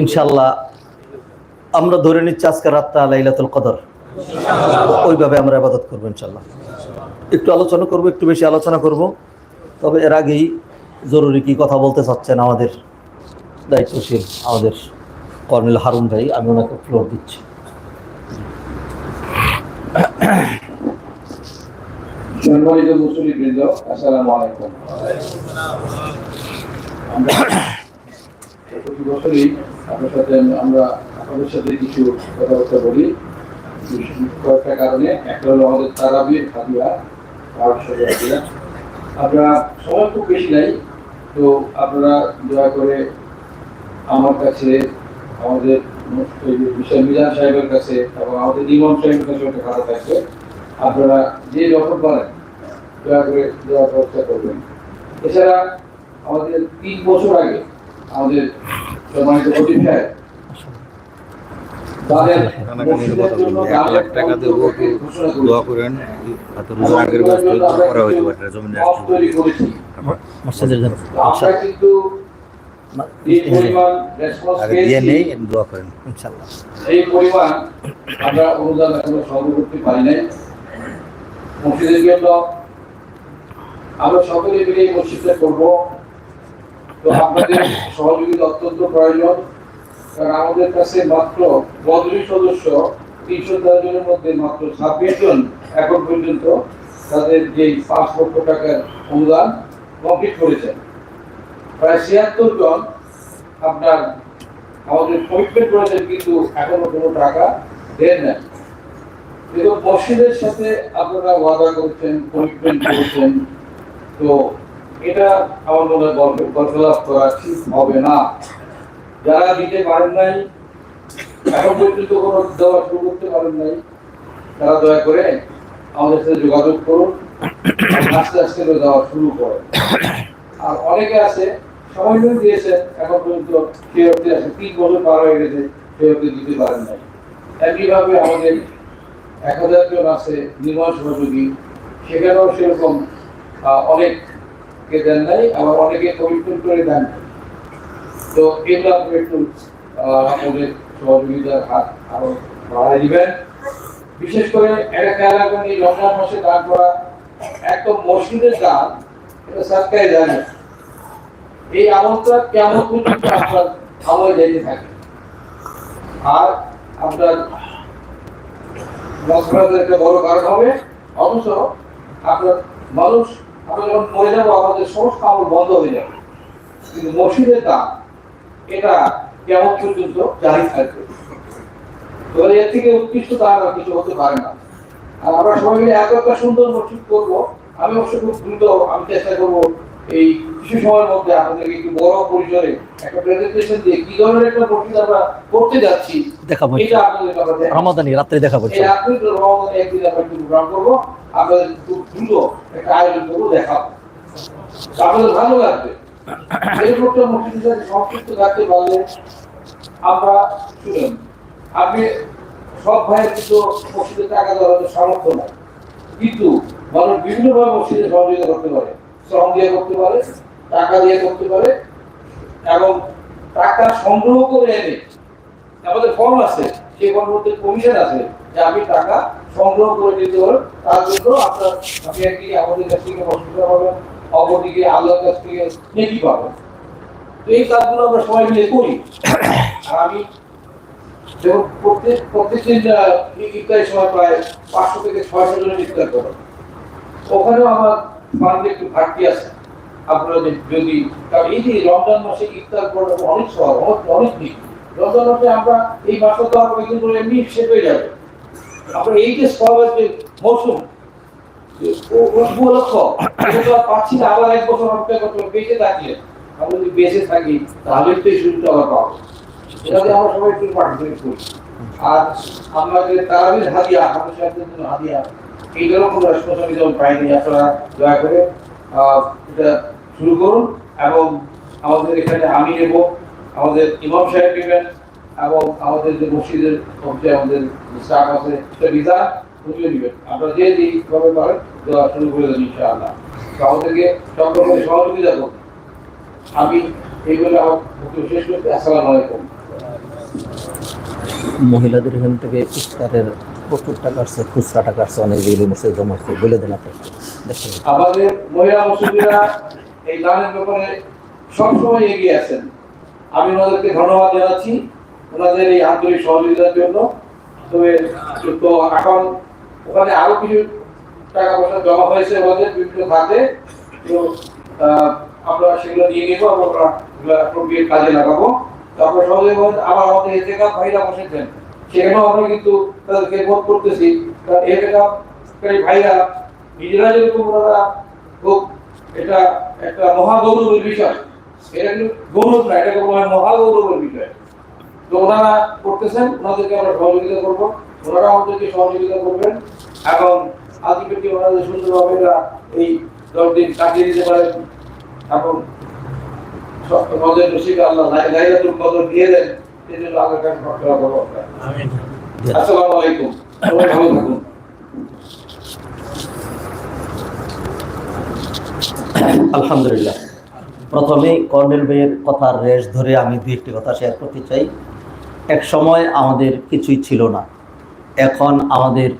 ইনশাল্লাহ আমরা ধরে নিচ্ছি আজকে রাতটা লাইলাতুল কদর। ওইভাবে আমরা আবাদত করব ইনশাল্লাহ একটু আলোচনা করব, একটু বেশি আলোচনা করব। তবে এর আগেই জরুরি কি কথা বলতে চাচ্ছেন আমাদের দায়িত্বশীল, আমাদের কর্নেল হারুন ভাই, আমি ওনাকে ফ্লোর দিচ্ছি। সম্মানিত মুসলিম বৃন্দ, আসসালামু আলাইকুম। আপনার সাথে আমরা আপনাদের সাথে কিছু কথাবার্তা কারণে। একটা হলো আমাদের তো আপনারা দয়া করে আমার কাছে, আমাদের মিজান সাহেবের কাছে আমাদের ইমাম সাহেবের কাছে একটা খাতা থাকবে। আপনারা যে যখন পারেন, দয়া করে দেওয়ার ব্যবস্থা করবেন। এছাড়া আমাদের তিন বছর আগে আমাদের সম্মানিত। করেন আমরা কিন্তু দিয়ে করেন। এই পরিমাণ আমরা অনুদান এখনও সংগ্রহ করতে পারি নাই। মসজিদের জন্য আমরা সকলে মিলে এই মসজিদটা করব। তো আপনাদের সহযোগিতা অত্যন্ত প্রয়োজন। কারণ আমাদের কাছে মাত্র বদলি সদস্য তিনশো তেরো জনের মধ্যে মাত্র ছাব্বিশ জন এখন পর্যন্ত তাদের যে পাঁচ লক্ষ টাকার অনুদান কমপ্লিট করেছেন প্রায় ছিয়াত্তর জন আপনার আমাদের কমিটমেন্ট করেছেন, কিন্তু এখনও কোনো টাকা দেন না কিন্তু মসজিদের সাথে আপনারা ওয়াদা করছেন কমিটমেন্ট করেছেন। তো এটা আমার মনে হয় গল্পলাভ করা ঠিক হবে না। যারা দিতে পারেন নাই এখন পর্যন্ত কোনো দেওয়া শুরু করতে পারেন নাই তারা দয়া করে আমাদের সাথে যোগাযোগ করুন আস্তে আস্তে করে দেওয়া শুরু করেন। আর অনেকে আছে সময় নিয়ে দিয়েছেন এখন পর্যন্ত অব্দি আছে তিন বছর পার হয়ে গেছে অব্দি দিতে পারেন নাই। একইভাবে আমাদের এক হাজার জন আছে নির্মাণ সহযোগী সেখানেও সেরকম আহ, অনেককে দেন নাই, আবার অনেকে কমিটমেন্ট করে দেন তো একটু আপনাদের সহযোগিতার হাত আরও বাড়াই দিবেন। বিশেষ করে একটা এই রমজান মাসে দান করা মসজিদের দান, এটা এই কেমন পর্যন্ত আপনার যেতে থাকে? আর আপনার একটা বড় কারণ হবে, অবশ্য আপনার মানুষ আমরা যখন মরে যাব, আমাদের সমস্ত আমল বন্ধ হয়ে যাবে। কিন্তু মসজিদের দাম, এটা কেমন পর্যন্ত জারি থাকবে তবে এর থেকে উৎকৃষ্ট দাম আর কিছু হতে পারে না। আর আমরা সবাই মিলে এত একটা সুন্দর মসজিদ করব, আমি অবশ্য খুব দ্রুত, আমি চেষ্টা করব এই কিছু সময়ের মধ্যে আপনাদেরকে একটু বড় পরিসরে একটা প্রেজেন্টেশন দিয়ে কি ধরনের একটা মসজিদ আমরা করতে যাচ্ছি দেখাবো এটা আপনাদের। রমাদানি রাত্রে দেখাবো এই আপনি তো রহমানে একদিন আমরা একটু প্রোগ্রাম করব আপনাদের খুব দ্রুত একটা আয়োজন করব দেখাবো। আপনাদের ভালো লাগবে। একটা মসজিদের সাথে সম্পৃক্ত থাকতে পারলে আমরা শুনেন আপনি সব ভাইয়ের কিন্তু মসজিদে টাকা দেওয়ার সামর্থ্য নাই। কিন্তু মানুষ বিভিন্নভাবে মসজিদে সহযোগিতা করতে পারে শ্রম দিয়ে করতে পারে টাকা দিয়ে করতে পারে এবং টাকা সংগ্রহ করে এনে, আমাদের ফর্ম আছে, সেই ফর্ম মধ্যে কমিশন আছে যে আপনি টাকা সংগ্রহ করে দিতে পারেন তার জন্য আপনার, আপনি একদিকে আমাদের কাছ থেকে অসুবিধা পাবেন, অপরদিকে আল্লাহর কাছ থেকে নেকি পাবেন। তো এই কাজগুলো আমরা সবাই মিলে করি। আর আমি যেমন প্রত্যেক প্রত্যেক দিন ইফতারের সময় প্রায় পাঁচশো থেকে ছয়শো জনের ইফতার করে। ওখানেও আমার ফান্ডে একটু ঘাটতি আছে। আপনারা যে- যদি এই রমজান মাসে ইফতার করাটা অনেক সহজ অনেক অনেক রমজান মাসে আমরা এই মাসে তো আমরা করে এমনি শেষ হয়ে যাবে। আমরা এই যে সবার যে মৌসুম পাচ্ছি না আবার এক বছর অপেক্ষা করতে হবে বেঁচে থাকলে। আমরা যদি বেঁচে থাকি তাহলে তো এই সুযোগটা আবার পাবো। এটাতে আমরা সবাই একটু পার্টিসিপেট করি। আর আমরা যে তারাবির হাদিয়া আমাদের জন্য হাদিয়া এইটারও কোনো রেসপন্সিবিলিটি পাইনি আপনারা দয়া করে আহ, এটা শুরু করুন এবং আমাদের এখানে আমি নেব আমাদের ইমাম সাহেব নেবেন এবং আমাদের যে মসজিদের মধ্যে আমাদের স্টাফ আছে রিজা উনিও নেবেন। আপনারা যে যেইভাবে পারেন দেওয়া শুরু করে দেন ইনশাআল্লাহ। তো আমাদেরকে সকলকে সহযোগিতা করুন। আমি এইগুলো আমার বক্তব্য শেষ করতে আসসালামু আলাইকুম। মহিলাদের এখান থেকে ইফতারের প্রচুর টাকা আসছে খুচরা টাকা আসছে অনেক যেগুলো মসজিদ জমা আসছে বলে দেন আপনি। আমাদের মহিলা মুসলিমরা এই দানের ব্যাপারে সবসময় এগিয়ে আছেন। আমি ওনাদেরকে ধন্যবাদ জানাচ্ছি ওনাদের এই আন্তরিক সহযোগিতার জন্য। তবে তো এখন ওখানে আরও কিছু টাকা পয়সা জমা হয়েছে ওদের বিভিন্ন খাতে। তো আমরা সেগুলো নিয়ে নেব আমরা কাজে লাগাবো। তারপর সহযোগী আবার আমাদের এতেকাপ ভাইরা বসেছেন। সেখানেও আমরা কিন্তু তাদেরকে বোধ করতেছি। কারণ এতেকাপকারী ভাইরা, নিজেরা যেরকম ওনারা খুব এটা একটা মহাগৌরবের বিষয়। এটা কিন্তু গৌরব না এটা বলা হয় মহাগৌরবের বিষয়। তো ওনারা করতেছেন ওনাদেরকে আমরা সহযোগিতা করব ওনারা আমাদেরকে সহযোগিতা করবেন। এবং আলটিমেটলি ওনাদের সুন্দরভাবে এরা এই দশ দিন কাটিয়ে দিতে পারেন। এবং আমাদের রসিক আল্লাহ লাইলাতুল কদর দিয়ে দেন এই জন্য আগামীকাল প্রার্থনা করব আসসালামু আলাইকুম। সবাই ভালো থাকুন। আলহামদুলিল্লাহ। প্রথমে কর্নেল ভাইয়ের কথার রেশ ধরে আমি দু একটি কথা শেয়ার করতে চাই। এক সময় আমাদের কিছুই ছিল না। এখন আমাদের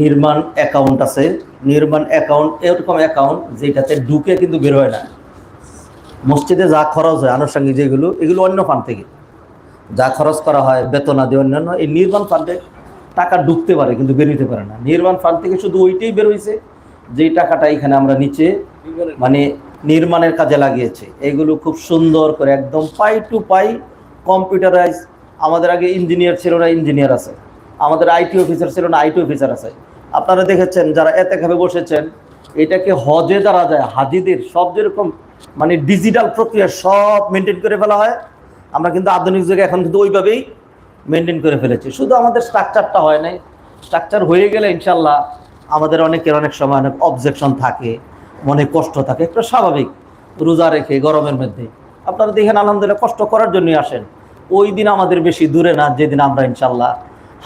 নির্মাণ অ্যাকাউন্ট আছে। নির্মাণ অ্যাকাউন্ট এরকম অ্যাকাউন্ট যেটাতে ঢুকে কিন্তু বের হয় না। মসজিদে যা খরচ হয়, আনুষঙ্গিক যেগুলো, এগুলো অন্য ফান্ড থেকে। যা খরচ করা হয়, বেতন আদি অন্যান্য, এই নির্মাণ ফান্ডে টাকা ঢুকতে পারে কিন্তু বেরোতে পারে না। নির্মাণ ফান্ড থেকে শুধু ওইটাই বের হয়েছে যেই টাকাটা এখানে আমরা নিচে মানে নির্মাণের কাজে লাগিয়েছে। এগুলো খুব সুন্দর করে একদম পাই টু পাই কম্পিউটারাইজ। আমাদের আগে ইঞ্জিনিয়ার ছিল না, ইঞ্জিনিয়ার আছে। আমাদের আইটি অফিসার ছিল না আইটি অফিসার আছে। আপনারা দেখেছেন যারা এতে খাবে বসেছেন, এটাকে হজে দ্বারা যায়, হাজিদের সব যেরকম মানে ডিজিটাল প্রক্রিয়া সব মেনটেন করে ফেলা হয়। আমরা কিন্তু আধুনিক যুগে এখন কিন্তু ওইভাবেই মেনটেন করে ফেলেছি। শুধু আমাদের স্ট্রাকচারটা হয় নাই। স্ট্রাকচার হয়ে গেলে ইনশাল্লাহ আমাদের অনেকের অনেক সময় অনেক অবজেকশন থাকে। মনে কষ্ট থাকে, একটা স্বাভাবিক রোজা রেখে গরমের মধ্যে। আপনারা দেখেন, আলহামদুলিল্লাহ, কষ্ট করার জন্যই আসেন। ওই দিন আমাদের বেশি দূরে না, যেদিন আমরা ইনশাল্লাহ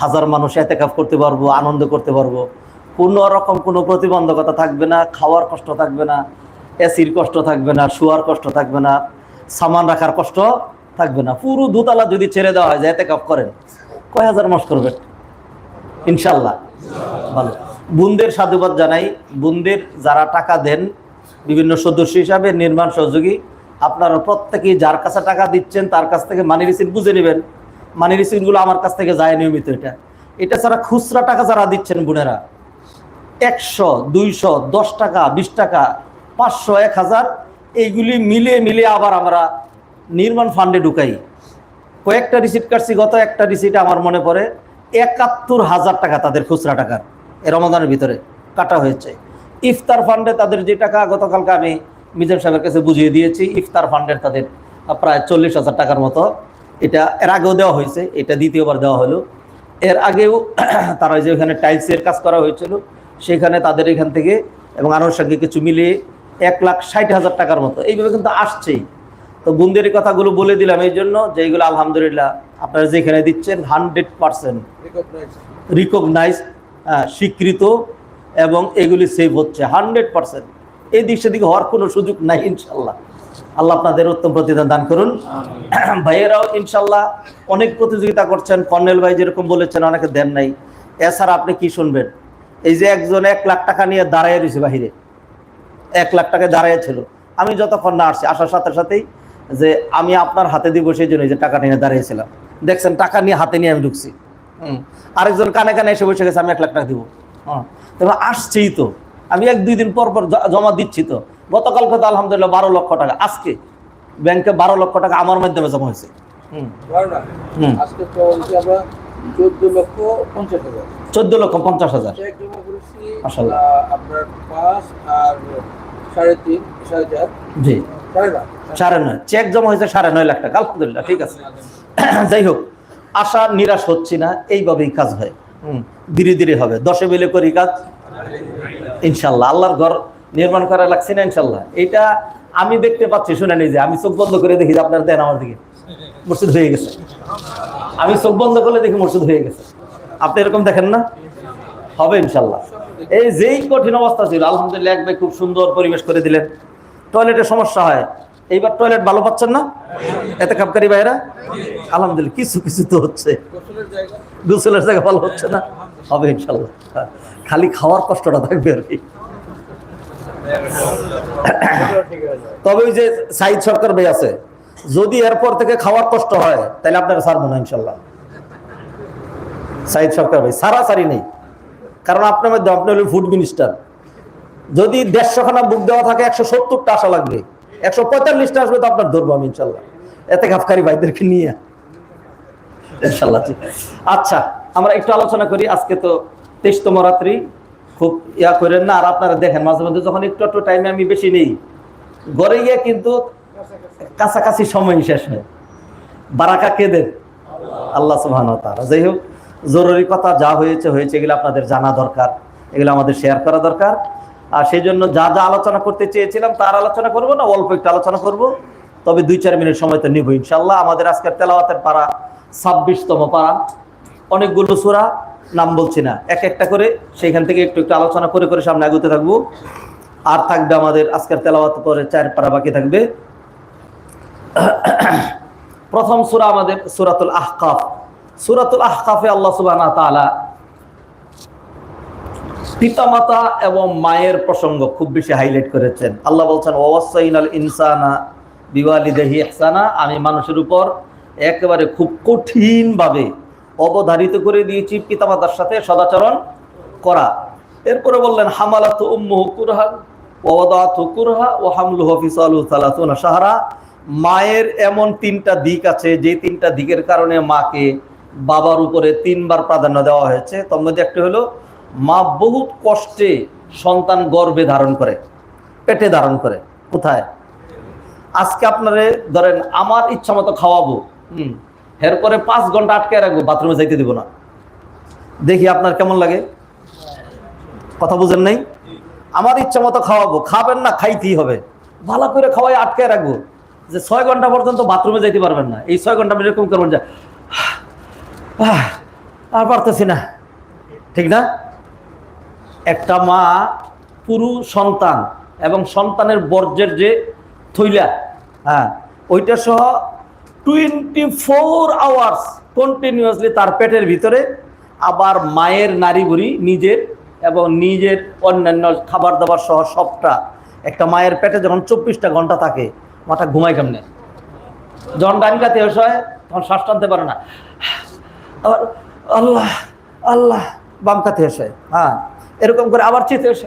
হাজার মানুষ এতেকাপ করতে পারব, আনন্দ করতে পারব। কোনো রকম কোনো প্রতিবন্ধকতা থাকবে না, খাওয়ার কষ্ট থাকবে না, এসির কষ্ট থাকবে না, শোয়ার কষ্ট থাকবে না, সামান রাখার কষ্ট থাকবে না। পুরো দুতলা যদি ছেড়ে দেওয়া হয়, যে এতেকাপ করেন, কয় হাজার মাস করবেন? ইনশাল্লাহ ভালো। বুনদের সাধুবাদ জানাই। বুনদের যারা টাকা দেন, বিভিন্ন সদস্য হিসাবে, নির্মাণ সহযোগী, আপনারা প্রত্যেকেই যার কাছে টাকা দিচ্ছেন, তার কাছ থেকে মানি রিসিট বুঝে নেবেন। মানি রিসিটগুলো আমার কাছ থেকে যায় নিয়মিত এটা। এটা ছাড়া খুচরা টাকা যারা দিচ্ছেন বোনেরা, একশো, দুইশো, দশ টাকা, বিশ টাকা, পাঁচশো, এক হাজার, এইগুলি মিলে মিলে আবার আমরা নির্মাণ ফান্ডে ঢুকাই। কয়েকটা রিসিট কাটছি, গত একটা রিসিট আমার মনে পড়ে একাত্তর হাজার টাকা তাদের খুচরা টাকার। রমাদানের ভিতরে কাটা হয়েছে। ইফতার ফান্ডে তাদের যে টাকা গতকালকে আমি মিজান সাহেবের কাছে বুঝিয়ে দিয়েছি ইফতার ফান্ডের তাদের প্রায় চল্লিশ হাজার টাকার মতো। এটা এর আগেও দেওয়া হয়েছে এটা দ্বিতীয়বার দেওয়া হলো। এর আগেও তারা যে ওখানে টাইলসের কাজ করা হয়েছিল সেখানে তাদের এখান থেকে এবং আনুষঙ্গিক কিছু মিলিয়ে এক লাখ ষাট হাজার টাকার মতো। এইভাবে কিন্তু আসছেই। তো বুন্দের কথাগুলো বলে দিলাম এই জন্য যে এইগুলো আলহামদুলিল্লাহ আপনারা যেখানে দিচ্ছেন হান্ড্রেড পারসেন্ট রিকগনাইজ স্বীকৃত এবং এগুলি সেভ হচ্ছে হান্ড্রেড পারসেন্ট এই দিক সেদিকে হওয়ার কোনো সুযোগ নাই ইনশাল্লাহ। আল্লাহ আপনাদের উত্তম প্রতিদান দান করুন। ভাইয়েরাও ইনশাল্লাহ অনেক প্রতিযোগিতা করছেন। কর্নেল ভাই যেরকম বলেছেন অনেকে দেন নাই। এছাড়া আপনি কি শুনবেন? এই যে একজন এক লাখ টাকা নিয়ে দাঁড়ায় রয়েছে বাহিরে। এক লাখ টাকা দাঁড়ায় ছিল আমি যতক্ষণ না আসছি আসার সাথে সাথেই যে আমি আপনার হাতে দিব সেই জন্য এই যে টাকা নিয়ে দাঁড়িয়েছিলাম। দেখছেন টাকা নিয়ে হাতে নিয়ে আমি ঢুকছি। আরেকজন কানে কানে এসে বসে গেছে আমি এক লাখ টাকা দিব। হ্যাঁ। তবে আসছেই তো। আমি এক দুই দিন পর পর জমা দিচ্ছি তো। গতকালকে তো আলহামদুলিল্লাহ বারো লক্ষ টাকা। আজকে ব্যাংকে বারো লক্ষ টাকা আমার মাধ্যমে জমা হয়েছে। চোদ্দ লক্ষ পঞ্চাশ হাজার। সাড়ে নয়। চেক জমা হয়েছে সাড়ে নয় লাখ টাকা। আলহামদুলিল্লাহ ঠিক আছে। যাই হোক। আশা নিরাশ হচ্ছি না, এইভাবেই কাজ হয়। ধীরে ধীরে হবে। দশে মিলে করি কাজ, ইনশাল্লাহ। আল্লাহর ঘর নির্মাণ করা লাগছে না, ইনশাল্লাহ। এটা আমি দেখতে পাচ্ছি, শুনে যে, আমি চোখ বন্ধ করে দেখি যে আপনার দেন আমার দিকে। মসজিদ হয়ে গেছে। আমি চোখ বন্ধ করলে দেখি মসজিদ হয়ে গেছে। আপনি এরকম দেখেন না? হবে, ইনশাল্লাহ। এই যেই কঠিন অবস্থা ছিল, আলহামদুলিল্লাহ, এক ভাই খুব সুন্দর পরিবেশ করে দিলেন। টয়লেটের সমস্যা হয়। এইবার টয়লেট ভালো পাচ্ছেন না? এতে কাপকারী ভাইরা আলহামদুলিল্লাহ, কিছু কিছু তো হচ্ছে। গোসলের জায়গা ভালো হচ্ছে না। হবে ইনশাল্লাহ খালি খাওয়ার কষ্টটা থাকবে আর কি। তবে ওই যে সাইদ সরকার ভাই আছে, যদি এরপর থেকে খাওয়ার কষ্ট হয়, তাহলে আপনারা ছাড়বো না ইনশাল্লাহ সাইদ সরকার ভাই সারা সারি নেই। কারণ আপনার মধ্যে, আপনি হলেন ফুড মিনিস্টার যদি দেড়শো খানা বুক দেওয়া থাকে, একশো সত্তরটা আসা লাগবে। একশো পঁয়তাল্লিশটা আসবে তো আপনার ধরবো আমি ইনশাল্লাহ। এতে গাফকারি ভাইদেরকে নিয়ে। ইনশাল্লাহ আচ্ছা আমরা একটু আলোচনা করি। আজকে তো তেইশতম রাত্রি। খুব ইয়া করেন না, আর আপনারা দেখেন মাঝে মধ্যে যখন একটু একটু টাইমে আমি বেশি নেই। গড়ে গিয়ে কিন্তু কাছাকাছি সময় শেষ হয়। বারাকা কে দেন? আল্লাহ সুবহান তাআলা। যাই হোক, জরুরি কথা যা হয়েছে হয়েছে এগুলো আপনাদের জানা দরকার। এগুলো আমাদের শেয়ার করা দরকার। আর সেই জন্য যা যা আলোচনা করতে চেয়েছিলাম, তার আলোচনা করব না, অল্প একটু আলোচনা করব। তবে দুই চার মিনিট সময় তো নিব ইনশাল্লাহ আমাদের আজকের তেলাওয়াতের পাড়া ছাব্বিশতম পাড়া অনেকগুলো সুরা, নাম বলছি না, এক একটা করে। সেইখান থেকে একটু একটু আলোচনা করে করে সামনে এগোতে থাকব। আর থাকবে আমাদের আজকের তেলাওয়াত পরে চার পাড়া বাকি থাকবে। প্রথম সূরা আমাদের সুরাতুল আহকাফ। সুরাতুল আহকাফে আল্লাহ সুবহানাহু ওয়া তাআলা পিতামাতা এবং মায়ের প্রসঙ্গ খুব বেশি হাইলাইট করেছেন। আল্লাহ বলছেন ওয়াসাইনাল ইনসানা বিওয়ালিদেহি ইহসানা আমি মানুষের উপর একেবারে খুব কঠিনভাবে অবধারিত করে দিয়েছি পিতামাতার সাথে সদাচরণ করা। এরপরে বললেন, হামালাতু উম্মুহু কুরহা ওয়াদাতু কুরহা ও হামলুহু ফিসালু সালাতুনা শাহরা মায়ের এমন তিনটা দিক আছে, যে তিনটা দিকের কারণে মাকে বাবার উপরে তিনবার প্রাধান্য দেওয়া হয়েছে। তার মধ্যে একটা হলো মা বহুত কষ্টে সন্তান গর্ভে ধারণ করে, পেটে ধারণ করে। কোথায়? আজকে আপনারে ধরেন আমার ইচ্ছা মতো খাওয়াবো, হুম, এরপরে পাঁচ ঘণ্টা আটকে রাখব, বাথরুমে যাইতে দিব না। দেখি আপনার কেমন লাগে? কথা বুঝেন নাই? আমার ইচ্ছা মতো খাওয়াবো, খাবেন না, খাইতেই হবে। ভালো করে খাওয়াই আটকে রাখব। যে ছয় ঘণ্টা পর্যন্ত বাথরুমে যাইতে পারবেন না। এই ছয় ঘণ্টা এরকম করবেন যে আর পারতেছি না। ঠিক না? একটা মা পুরু সন্তান এবং সন্তানের বর্জ্যের যে থইলা হ্যাঁ ওইটা সহ টোয়েন্টি ফোর আওয়ার্স কন্টিনিউয়াসলি তার পেটের ভিতরে আবার মায়ের নারী বুড়ি নিজের এবং নিজের অন্যান্য খাবার দাবার সহ সবটা। একটা মায়ের পেটে যখন চব্বিশটা ঘণ্টা থাকে, মাথা ঘুমায় কেমনে? যখন ডান কাতে হয়, তখন শ্বাস টানতে পারে না। আল্লাহ আল্লাহ, বাম কাতে এসে হ্যাঁ এরকম করে আবার চিতে এসে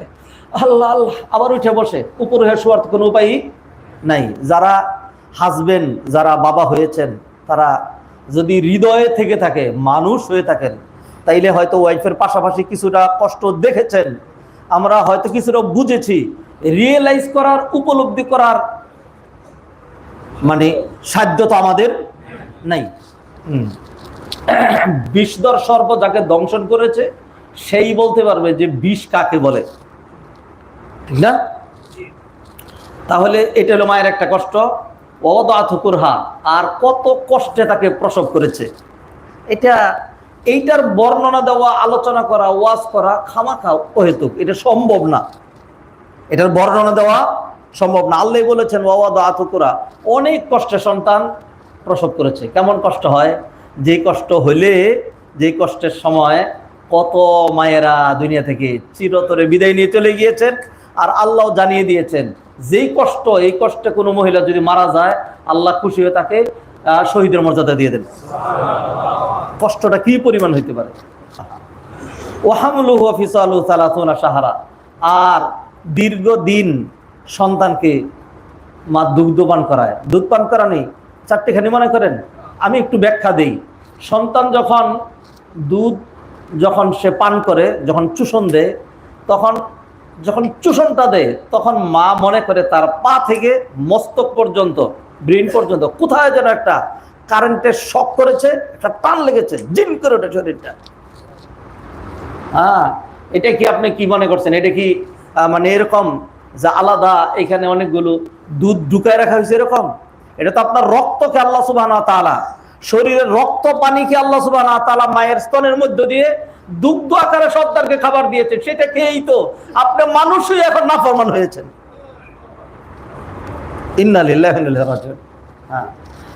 আল্লাহ আল্লাহ, আবার উঠে বসে। উপরে হয়ে শোয়ার কোনো উপায়ই নাই। যারা হাজবেন্ড যারা বাবা হয়েছেন, তারা যদি হৃদয়ে থেকে থাকে, মানুষ হয়ে থাকেন, তাইলে হয়তো ওয়াইফের পাশাপাশি কিছুটা কষ্ট দেখেছেন। আমরা হয়তো কিছুটা বুঝেছি। রিয়েলাইজ করার, উপলব্ধি করার মানে সাধ্য তো আমাদের নাই। বিষদর সর্প যাকে দংশন করেছে সেই বলতে পারবে যে বিষ কাকে বলে। ঠিক না? তাহলে এটা হলো মায়ের একটা কষ্ট। অদাথুকুরহা আর কত কষ্টে তাকে প্রসব করেছে। এটা, এইটার বর্ণনা দেওয়া, আলোচনা করা, ওয়াজ করা, খামাখা অহেতুক। এটা সম্ভব না। এটার বর্ণনা দেওয়া সম্ভব না। আল্লাহ বলেছেন ওয়াদা আতুকুরা অনেক কষ্টে সন্তান প্রসব করেছে। কেমন কষ্ট হয়? যে কষ্ট হলে, যে কষ্টের সময় কত মায়েরা দুনিয়া থেকে চিরতরে বিদায় নিয়ে চলে গিয়েছেন আর আল্লাহ জানিয়ে দিয়েছেন, যেই কষ্ট, এই কষ্টে কোনো মহিলা যদি মারা যায়, আল্লাহ খুশি হয়ে তাকে শহীদের মর্যাদা দিয়ে দেন। কষ্টটা কি পরিমাণ হইতে পারে? সাহারা আর দীর্ঘদিন সন্তানকে মা দুগ্ধ পান করায়। দুধ পান করা নেই, চারটেখানি মনে করেন? আমি একটু ব্যাখ্যা দেই। সন্তান যখন দুধ যখন সে পান করে, যখন চুষণ দেয়, তখন, যখন চুষণটা দেয়, তখন মা মনে করে তার পা থেকে মস্তক পর্যন্ত, ব্রেন পর্যন্ত, কোথায় যেন একটা কারেন্টের শক করেছে, একটা টান লেগেছে, জিম করে ওঠে শরীরটা। হ্যাঁ এটা কি আপনি কি মনে করছেন? এটা কি মানে এরকম যে আলাদা এখানে অনেকগুলো দুধ ঢুকায় রাখা হয়েছে এরকম? এটা তো আপনার রক্তকে আল্লাহ সুবাহ শরীরের রক্ত পানিকে আল্লাহ সুবাহ তালা মায়ের স্তনের মধ্য দিয়ে দুগ্ধ আকারে সন্তানকে খাবার দিয়েছে সেটা খেয়েই তো আপনি মানুষই এখন নাফরমান হয়েছেন। হ্যাঁ।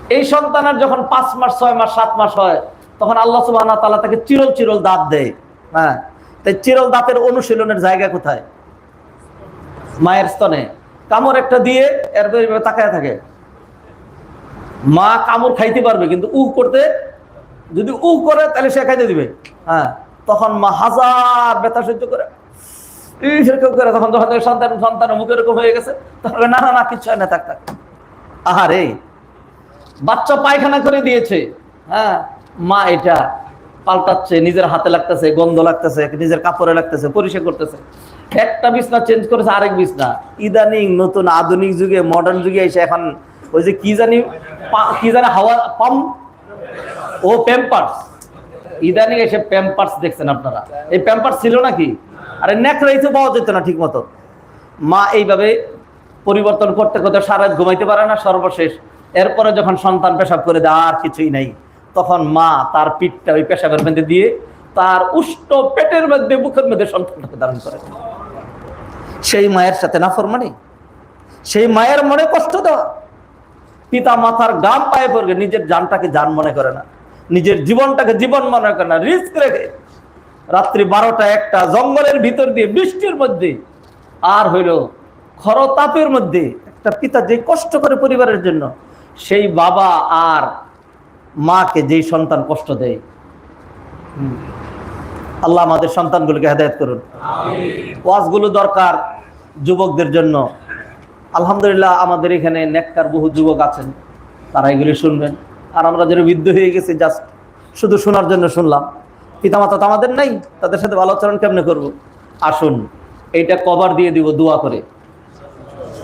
এই সন্তানের যখন পাঁচ মাস, ছয় মাস, সাত মাস হয়, তখন আল্লাহ সুবহানাহু ওয়া তাআলা তাকে চিরল চিরল দাঁত দেয়। হ্যাঁ। তাই চিরল দাঁতের অনুশীলনের জায়গা কোথায়? মায়ের স্তনে। কামড় একটা দিয়ে এরপর তাকায় থাকে। মা কামড় খাইতে পারবে, কিন্তু উহ করতে, যদি উহ করে, তাহলে সে খাইতে দিবে। হ্যাঁ তখন মা হাজার ব্যথা সহ্য করে। সেরকম করে, তখন যখন সন্তান সন্তানের মুখে এরকম হয়ে গেছে, তখন না না না, কিচ্ছু না, থাক থাক। আহারে, বাচ্চা পায়খানা করে দিয়েছে। হ্যাঁ মা এটা পাল্টাচ্ছে, নিজের হাতে লাগতেছে, গন্ধ লাগতেছে, নিজের কাপড়ে লাগতেছে, পরিষ্কার করতেছে। একটা বিছনা চেঞ্জ করেছে, আরেক বিছনা। ইদানিং নতুন আধুনিক যুগে মডার্ন যুগে এসে এখন ওই যে কি জানি কি জানি হাওয়া পাম্প ও প্যাম্পার্স ইদানিং এসে প্যাম্পার্স দেখছেন আপনারা। এই প্যাম্পার্স ছিল নাকি? আরে নেকড়াই তো পাওয়া যেত না ঠিক মতো মা এইভাবে পরিবর্তন করতে করতে সারা ঘুমাইতে পারে না সর্বশেষ। এরপরে যখন সন্তান পেশাব করে দেয়, আর কিছুই নাই। তখন মা তার পিঠটা ওই পেশাবের মধ্যে দিয়ে তার উষ্ট পেটের মধ্যে বুকের মধ্যে সন্তানটাকে ধারণ করে। সেই মায়ের সাথে না ফরমানি সেই মায়ের মনে কষ্ট দেওয়া। পিতা মাথার গাম পায়ে পড়বে নিজের জানটাকে জান মনে করে না। নিজের জীবনটাকে জীবন মনে করে না রিস্ক রেখে। রাত্রি বারোটা একটা জঙ্গলের ভিতর দিয়ে বৃষ্টির মধ্যে আর হইল খরতাপের মধ্যে একটা পিতা যে কষ্ট করে পরিবারের জন্য সেই বাবা আর মাকে যেই সন্তান কষ্ট দেয়। আল্লাহ আমাদের সন্তানগুলোকে হেদায়ত করুন। ওয়াজগুলো দরকার যুবকদের জন্য। আলহামদুলিল্লাহ আমাদের এখানে নেককার বহু যুবক আছেন, তারা এগুলি শুনবেন। আর আমরা যারা বৃদ্ধ হয়ে গেছি জাস্ট শুধু শোনার জন্য শুনলাম। পিতামাতা তো আমাদের নাই, তাদের সাথে ভালো আচরণ কেমনে করব? আসুন, এইটা কভার দিয়ে দিব দোয়া করে।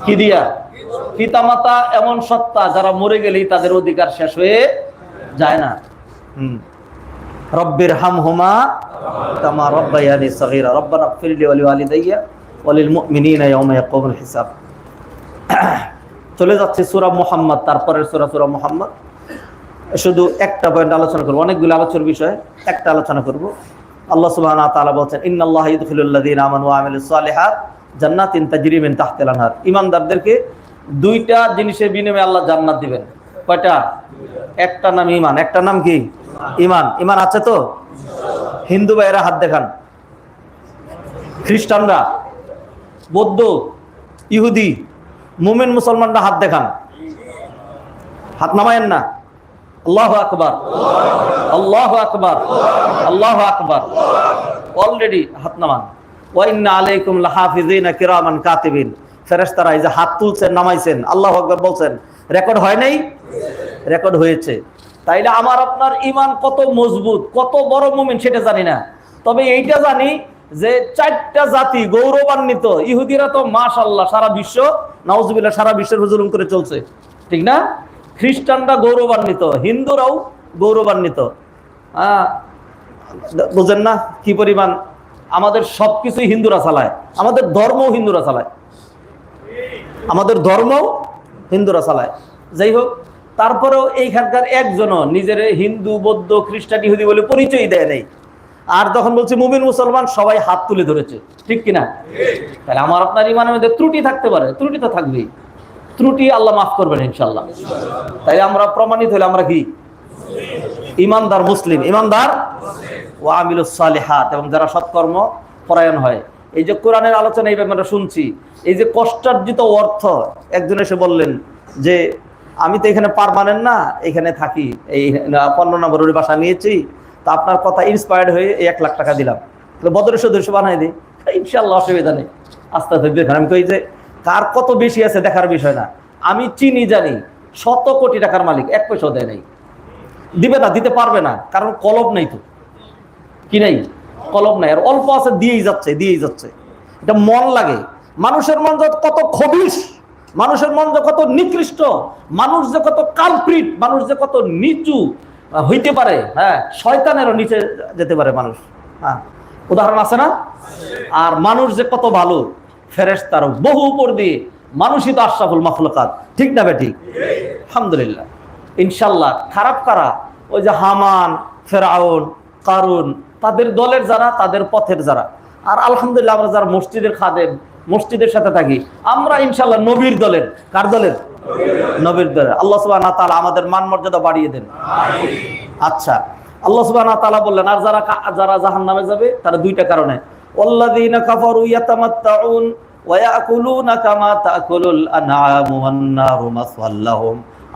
কি দিয়া? পিতামাতা এমন সত্তা, যারা মরে গেলেই তাদের অধিকার শেষ হয়ে যায় না। হুম। রব্বির হাম হুমা কামা রব্বায়ানি সগীরা। রব্বানা ফিরলি ওয়ালি ওয়ালিদাইয়া ওয়ালিল মুমিনিনা হিসাব। চলে যাচ্ছে সূরা মোহাম্মদ, তারপরের সূরা সূরা মোহাম্মদ। শুধু একটা পয়েন্ট আলোচনা করব, অনেকগুলো আলোচনার বিষয়ে, একটা আলোচনা করব। আল্লাহ তাআলা বলেন ইন্নাল্লাহা ইউদখিলুল লাযীনা আমানু ওয়া আমিলুস সালিহাত জান্নাতিন তাজরি মিন তাহতিল আনহার। ঈমানদারদেরকে দুইটা জিনিসের বিনিময়ে আল্লাহ জান্নাত দিবেন। কয়টা? একটা নাম ঈমান। একটা নাম কি? ঈমান। ঈমান আছে তো? হিন্দু ভাইয়েরা হাত দেখান। খ্রিস্টানরা, বৌদ্ধ, ইহুদি মুমিন মুসলমানরা হাত দেখান। হাত নামায়েন না। আল্লাহ আকবার। আল্লাহ আকবার। আল্লাহ আকবার। অলরেডি হাত নামান। ওয়াইন্না আলাইকুম কিরামান কাতিবিন। ফেরেশতারা এই যে হাত তুলছেন, নামাইছেন, আল্লাহ আকবার বলছেন, রেকর্ড হয় নাই? রেকর্ড হয়েছে। তাইলে আমার আপনার ইমান কত মজবুত, কত বড় মুমিন সেটা জানি না। তবে এইটা জানি যে চারটা জাতি গৌরবান্বিত, ইহুদিরা তো মাশাল্লাহ সারা বিশ্ব, নাউজুবিল্লাহ সারা বিশ্বের হুজুলুম করে চলছে। ঠিক না? খ্রিস্টানরা গৌরবান্বিত, হিন্দুরাও গৌরবান্বিত। বুঝেন না কি পরিমাণ? আমাদের সবকিছুই হিন্দুরা চালায়, আমাদের ধর্মও হিন্দুরা চালায়। আমাদের ধর্ম হিন্দুরা চালায়। যাই হোক, তারপরেও এইখানকার একজনও নিজের হিন্দু, বৌদ্ধ, খ্রিস্টান, ইহুদি বলে পরিচয় দেয় নাই। আর যখন বলছি মুমিন মুসলমান, সবাই হাত তুলে ধরেছে। ঠিক কিনা? তাহলে আমার আপনার ইমানের মধ্যে ত্রুটি থাকতে পারে, ত্রুটি তো থাকবেই। ত্রুটি আল্লাহ মাফ করবেন ইনশাল্লাহ তাই আমরা প্রমাণিত হলে আমরা কি? ইমানদার মুসলিম, ইমানদার ও আমিল সালেহাত, এবং যারা সৎকর্ম পরায়ণ হয়। এই যে কোরআনের আলোচনা এই ব্যাপারে শুনছি, এই যে কষ্টার্জিত অর্থ, একজন এসে বললেন যে, আমি তো এখানে পারমানেন্ট না, এখানে থাকি, এই পনেরো নম্বরের বাসা নিয়েছি তা আপনার কথা ইন্সপায়ার্ড হয়ে এই এক লাখ টাকা দিলাম। তাহলে বদরের সদস্য বানাই দিই। ইনশাল্লাহ অসুবিধা নেই। আস্তে আস্তে দেখেন, আমি কই যে কার কত বেশি আছে দেখার বিষয় না। আমি চিনি, জানি, শত কোটি টাকার মালিক, এক পয়সাও দেয় নাই। দিবে না, দিতে পারবে না, কারণ কলব নেই তো। কি নাই? কলব নাই। আর অল্প আছে, দিয়েই যাচ্ছে দিয়েই যাচ্ছে। এটা মন লাগে। মানুষের মন কত খবিস মানুষের মন যে কত নিকৃষ্ট, মানুষ যে কত কালপ্রিট মানুষ যে কত নিচু হইতে পারে হ্যাঁ শয়তানেরও নিচে যেতে পারে মানুষ। হ্যাঁ উদাহরণ আছে না? আর মানুষ যে কত ভালো ফেরেস তার বহু উপর দিয়ে মানুষই তো আশরাফুল মখলকাত। ঠিক না বেঠিক? আলহামদুলিল্লাহ। ইনশাল্লাহ খারাপ কারা? ওই যে হামান, ফেরাউন, কারুন, তাদের দলের যারা, তাদের পথের যারা। আর আলহামদুলিল্লাহ আমরা যারা মসজিদের খাদেম, মসজিদের সাথে থাকি, আমরা ইনশাল্লাহ নবীর দলের, কার দলের? নবীর দ্বারা আল্লাহ সুবাহ তাআলা আমাদের মান মর্যাদা বাড়িয়ে দেন। আচ্ছা আল্লাহ সুবাহ তাআলা বললেন, আর যারা যারা জাহান্নামে যাবে, তারা দুইটা কারণে।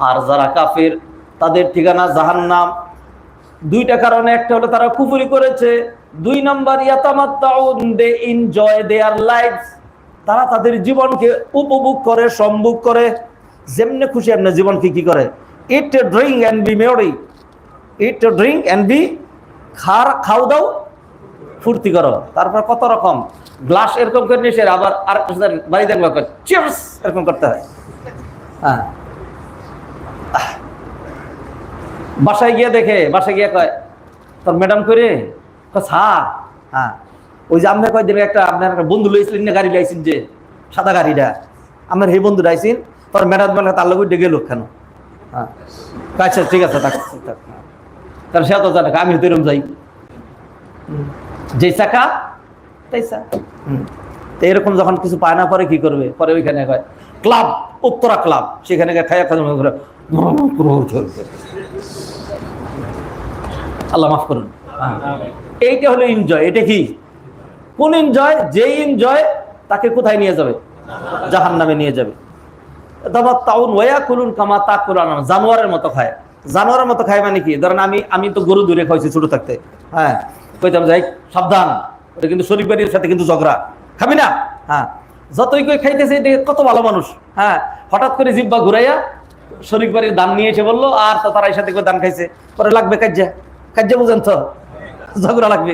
আর যারা কাফির, তাদের ঠিকানা জাহান্নাম। দুইটা কারণে, একটা হলো তারা কুফরি করেছে। দুই নাম্বার, ইয়াতামাত্তাউন, দে এনজয় দেয়ার লাইফস তারা তাদের জীবনকে উপভোগ করে, সম্ভোগ করে। যেমনে খুশি আপনার জীবনকে কি করে? Eat drink and be merry eat drink and be খার, খাও দাও, ফুর্তি করো। তারপর কত রকম? গ্লাস এরকম করে নিয়ে আবার আর বাড়ি দেখল চিয়ার্স এরকম করতে হয়। হ্যাঁ। বাসায় গিয়ে দেখে, বাসায় গিয়ে কয়, তোর ম্যাডাম করে স্যার। হ্যাঁ। ওই যে আমরা কয় দেবে একটা, আপনার বন্ধু লইছিলেন না গাড়ি লাইছেন যে, সাদা গাড়িটা। আমার সেই বন্ধু লাইছেন তোর ম্যাডাম বলে তার লোক ডেকে লোক কেন? হ্যাঁ। আচ্ছা ঠিক আছে থাক থাক, হ্যাঁ। সে তো জানে আমি তো এরকম যাই। হুম। যে চাকা তাই হুম। তো এরকম যখন কিছু পায় না পরে কি করবে? পরে ওইখানে কয় ক্লাব উত্তরা ক্লাব। সেখানে গিয়ে খাইয়া খাওয়া করে আল্লাহ মাফ করুন। হ্যাঁ। এইটা হলো এনজয় এটা কি? কোন এনজয় যে এনজয় তাকে কোথায় নিয়ে যাবে? জাহান নামে নিয়ে যাবে। কুলুন জানোয়ারের মতো খায়। জানোয়ারের মতো খায় মানে কি? ধরেন আমি আমি তো গরু দূরে খাইছি ছোট থাকতে। হ্যাঁ কইতাম যাই সাবধান। ওটা কিন্তু শরীর বাড়ির সাথে কিন্তু ঝগড়া। খাবি না? হ্যাঁ যতই কই খাইতেছে দেখে কত ভালো মানুষ। হ্যাঁ হঠাৎ করে জিব্বা ঘুরাইয়া শরীর বাড়ির দান নিয়ে এসে বলল, আর তো তারা সাথে দান খাইছে? পরে লাগবে কাজ্যা কাজ্যা বুঝেন তো, ঝগড়া লাগবে।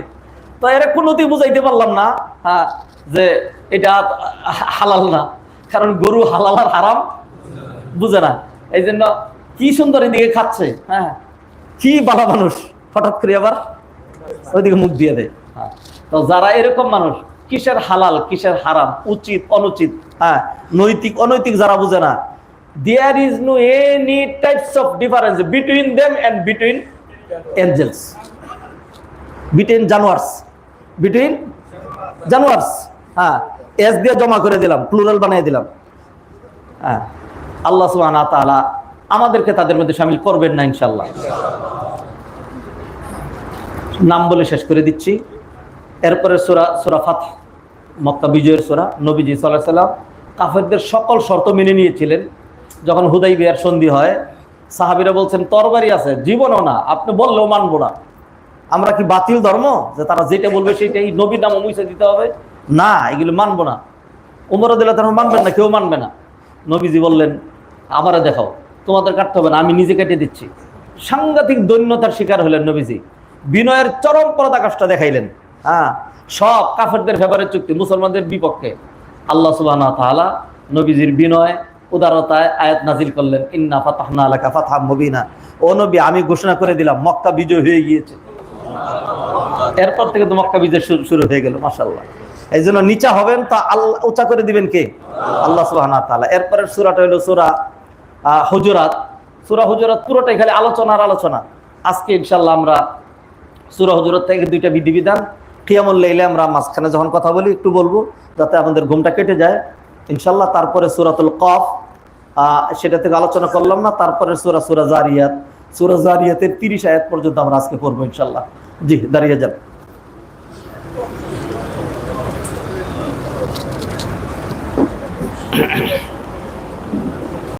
তো এর কোনোতেই বুঝাইতে পারলাম না হ্যাঁ যে এটা হালাল না। কারণ গরু হালাল আর হারাম বুঝে না। এই জন্য কি সুন্দর এদিকে খাচ্ছে। হ্যাঁ কি বালা মানুষ। হঠাৎ করে আবার ওইদিকে মুখ দিয়ে দেয়। হ্যাঁ। তো যারা এরকম মানুষ, কিসের হালাল, কিসের হারাম, উচিত, অনুচিত হ্যাঁ নৈতিক, অনৈতিক যারা বুঝে না there is no any types of difference between them and between angels between জানোয়ার্স between জানোয়ার্স হ্যাঁ এস দিয়ে জমা করে দিলাম প্লুরাল বানিয়ে দিলাম। হ্যাঁ আল্লাহ সুবহানাহু ওয়া তাআলা আমাদেরকে তাদের মধ্যে শামিল করবেন না ইনশাআল্লাহ। নাম বলে শেষ করে দিচ্ছি। এরপরে সুরা সুরা ফাত মক্কা বিজয়ের সুরা, নবীজি সাল্লাহ সাল্লাম কাফেরদের সকল শর্ত মেনে নিয়েছিলেন। যখন হুদাই বিয়ার সন্ধি হয়, সাহাবিরা বলছেন, তরবারি আছে, জীবনও না, আপনি বললেও মানবো না। আমরা কি বাতিল ধর্ম? যে তারা যেটা বলবে সেটাই নবীর নাম মুছে দিতে হবে। না, এগুলো মানবো না। উমর দিলে তারা মানবেন না, কেউ মানবে না। নবীজি বললেন, আমারে দেখাও, তোমাদের কাটতে হবে না, আমি নিজে কেটে দিচ্ছি। সাংঘাতিক দৈন্যতার শিকার হলেন নবীজি। বিনয়ের চরম পরদাকাশটা দেখাইলেন। হ্যাঁ সব কাফেরদের ফেভারে চুক্তি, মুসলমানদের বিপক্ষে। আল্লাহ সুবাহ তাআলা নবীজির বিনয়, উদারতায় আয়াত নাজিল করলেন, ইন্না ফাতাহনা লাকা ফাতহাম মুবিনা। ও নবী, আমি ঘোষণা করে দিলাম, মক্কা বিজয় হয়ে গিয়েছে। এরপর থেকে তো মক্কা বিজয় শুরু হয়ে গেল মাশাল্লাহ এই জন্য নিচা হবেন তা আল্লাহ উঁচা করে দিবেন কে? আল্লাহ সুবাহ তাআলা। এরপরের সুরাটা হলো সুরা হুজুরাত। সুরা হুজুরাত পুরোটাই খালি আলোচনার আলোচনা। আজকে ইনশাল্লাহ আমরা সুরা হুজুরাত থেকে দুইটা বিধিবিধান, কিয়ামুল লাইলে আমরা মাঝখানে যখন কথা বলি একটু বলব, যাতে আমাদের ঘুমটা কেটে যায়। ইনশাল্লাহ তারপরে সুরাতুল কফ সেটা থেকে আলোচনা করলাম না, তারপরে সুরা সুরা জারিয়াত। সুরা জারিয়াতের তিরিশ আয়াত পর্যন্ত আমরা আজকে পড়ব ইনশাল্লাহ জি, দাঁড়িয়ে যান। Yeah.